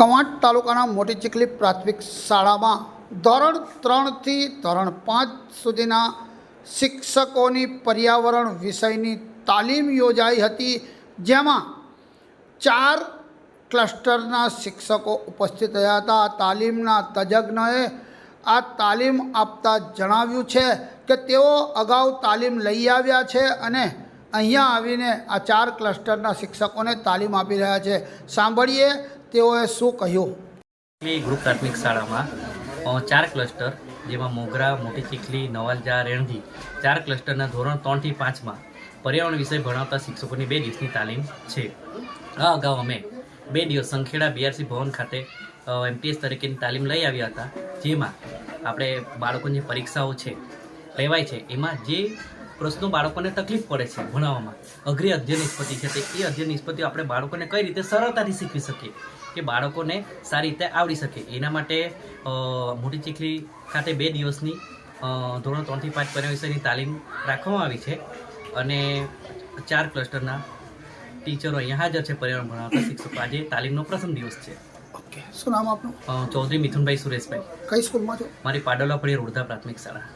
કવાંટ તાલુકાના મોટી ચીખલી પ્રાથમિક શાળામાં ધોરણ ત્રણથી ધોરણ પાંચ સુધીના શિક્ષકોની પર્યાવરણ વિષયની તાલીમ યોજાઈ હતી, જેમાં ચાર ક્લસ્ટરના શિક્ષકો ઉપસ્થિત રહ્યા હતા. તાલીમના તજજ્ઞએ આ તાલીમ આપતા જણાવ્યું છે કે તેઓ અગાઉ તાલીમ લઈ આવ્યા છે અને અહીંયા આવીને આ ચાર ક્લસ્ટરના શિક્ષકોને તાલીમ આપી રહ્યા છે. સાંભળીએ તેઓએ શું કહ્યું. ચીખલી ગ્રુપ પ્રાથમિક શાળામાં ચાર ક્લસ્ટર જેમાં મોગરા, મોટી ચીખલી, નવાલજા, રેણજી, ચાર ક્લસ્ટરના ધોરણ ત્રણથી પાંચમાં પર્યાવરણ વિષય ભણાવતા શિક્ષકોની બે દિવસની તાલીમ છે. આ અગાઉ અમે બે દિવસ સંખેડા બીઆરસી ભવન ખાતે એમપીએસ તરીકેની તાલીમ લઈ આવ્યા હતા, જેમાં આપણે બાળકોની પરીક્ષાઓ છે, લેવાય છે, એમાં જે પ્રશ્નો બાળકોને તકલીફ પડે છે ભણાવવામાં. અઘરી અધ્યયન નિષ્પત્તિ છે. તે એ અધ્યયન નિષ્પત્તિઓ આપણે બાળકોને કઈ રીતે સરળતાથી શીખવી શકીએ? કે બાળકોને સારી રીતે આવડી શકે. એના માટે મોટી ચીખલી ખાતે બે દિવસની ધોરણ ત્રણથી પાંચ પર્યાવરણ વિષયની તાલીમ રાખવામાં આવી છે. અને ચાર ક્લસ્ટરના ટીચરો અહીંયા હાજર છે પર્યાવરણ ભણાવતા શિક્ષકો. આજે તાલીમનો પ્રથમ દિવસ છે. ઓકે. શું નામ આપનું? ચૌધરી મિથુનભાઈ સુરેશભાઈ. કઈ સ્કૂલમાં છો? મારી પાડોલા પડી રોડધા પ્રાથમિક શાળા.